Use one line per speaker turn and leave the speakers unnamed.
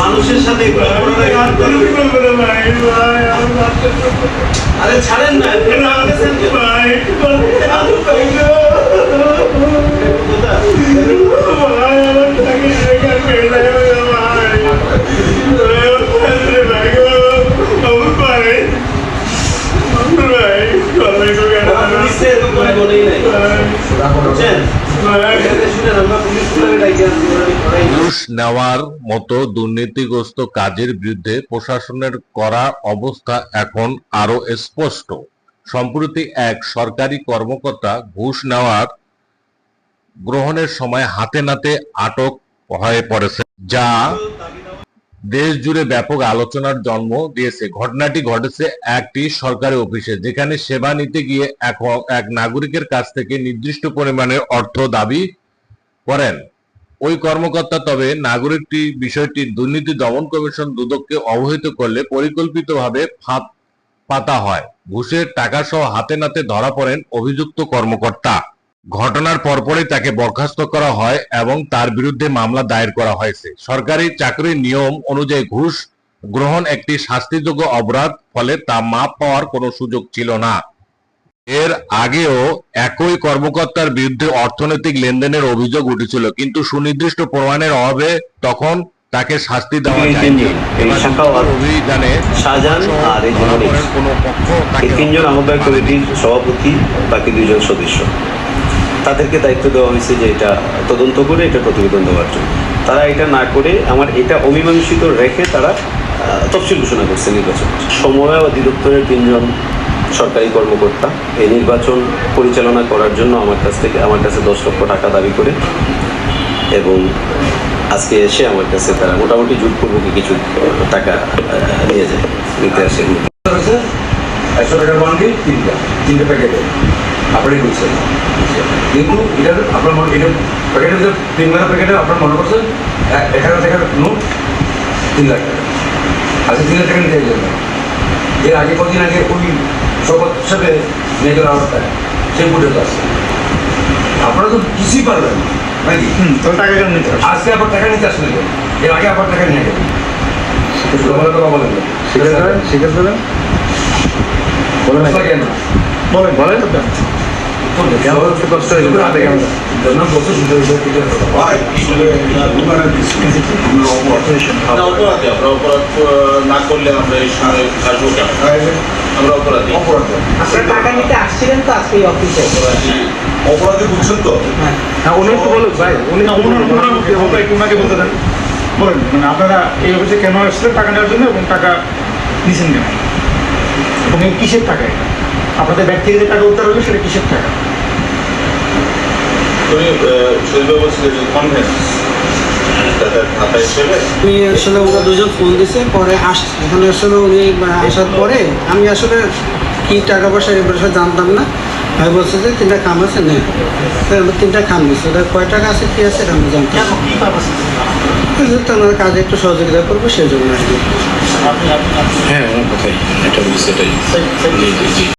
মানুষের সাথে আরে ছাড়েন না ফের
ঘুষ নেওয়ার মতো দুর্নীতিগ্রস্ত কাজের বিরুদ্ধে প্রশাসনের করা অবস্থা এখন আরও স্পষ্ট। সম্প্রতি এক সরকারি কর্মকর্তা ঘুষ নেওয়ার গ্রহণের সময় হাতে নাতে আটক হয়ে পড়েছে, যা দেশ জুড়ে ব্যাপক আলোচনার জন্ম দিয়েছে। ঘটনাটি ঘটেছে একটি সরকারি অফিসে, যেখানে সেবা নিতে গিয়ে এক এক নাগরিকের কাছ থেকে নির্দিষ্ট পরিমাণের অর্থ দাবি করেন। ওই কর্মকর্তা তবে নাগরিকটি বিষয়টি দুর্নীতি দমন কমিশন দুদককে অবহিত করলে পরিকল্পিতভাবে ফাঁদ পাতা হয়। ঘুষের টাকা সহ হাতে নাতে ধরা পড়েন অভিযুক্ত কর্মকর্তা। ঘটনার পরপরই তাকে বরখাস্ত করা হয় এবং তার বিরুদ্ধে মামলা দায়ের করা হয়েছে। সরকারি চাকরির নিয়ম অনুযায়ী ঘুষ গ্রহণ একটি শাস্তিযোগ্য অপরাধ ফলে তা মাপ পাওয়ার কোনো সুযোগ ছিল না। এর আগেও একই কর্মকর্তার বিরুদ্ধে অর্থনৈতিক লেনদেনের অভিযোগ উঠেছিল কিন্তু সুনির্দিষ্ট প্রমাণের অভাবে তখন তাকে শাস্তি দেওয়া যায়নি। অভিযানে কোনো পক্ষ
তিনজন আহ্বায়ক কমিটির সভাপতি বাকি দুইজন সদস্য। তাদেরকে দায়িত্ব দেওয়া হয়েছে যে এটা তদন্ত করে, এটা প্রতিবেদন দেওয়ার জন্য। তারা এটা না করে আমার এটা অমীমাংসিত রেখে তারা তফসিল ঘোষণা করছে নির্বাচন। সময় অধিদপ্তরের তিনজন সরকারি কর্মকর্তা এই নির্বাচন পরিচালনা করার জন্য আমার কাছ থেকে, আমার কাছে দশ লক্ষ টাকা দাবি করে এবং আজকে এসে আমার কাছে তারা মোটামুটি জোটপূর্বক কিছু টাকা নিয়ে যায়, নিতে আসে।
একশো টাকার বান্ডি তিনটা তিনটে প্যাকেটে আপনি বলছেন। কিন্তু এটা আপনার মনে এটা প্যাকেটের যে তিন লাখ প্যাকেটে আপনার মনে করছেন এক হাজার টাকার নোট তিন লাখ টাকা। আজকে তিন লাখ টাকা নিতে যাবেন এর আগে কদিন আগে ওই শপথ নিয়ে গেল আমার সেই পর্যন্ত আছে আপনারা তো কিছুই পারবেন নাকি?
টাকা কেন নিতে হবে
আজকে আবার টাকা নিতে আসলে এর আগে আবার টাকা নিয়ে গেলেন। কথা বলেন না।
স্বীকার করেন স্বীকার করেন বলেন? বলেন। বলেন। তো কষ্ট
অপরাধী অপরাধ না করলে আমরা এই সময় আসব কেন? আমরা অপরাধী।
আপনারা টাকা নিতে আসছিলেন তো আজকে এই অফিসে?
অপরাধী। অপরাধী বুঝছেন তো?
হ্যাঁ।
হ্যাঁ উনি একটু বলুক ভাই উনি
না, ওনার ওনার মুখে বলতে একটু ওনাকে বলতে দেন। বলেন মানে আপনারা এই অফিসে কেন এসেছিলেন টাকা নেওয়ার জন্য এবং টাকা নিছেন কেন? এবং কিসের টাকা এটা? আপনাদের যে টাকা উদ্ধার হলো সেটা কিসের টাকা?
আমি আসলে ওরা দুজন ফোন দিছে পরে আসলে উনি আসার পরে আমি আসলে কি টাকা পয়সা এ বিষয়ে জানতাম না। ভাই বলছে যে তিনটা খাম আছে নেই তিনটা খাম নিচ্ছে ওটা কয় টাকা আছে, কি আছে, এটা আমি জানতাম ওই তোমার কাজে একটু সহযোগিতা করব, সেই জন্য আর কি।
হ্যাঁ ওনার কথাই। এটা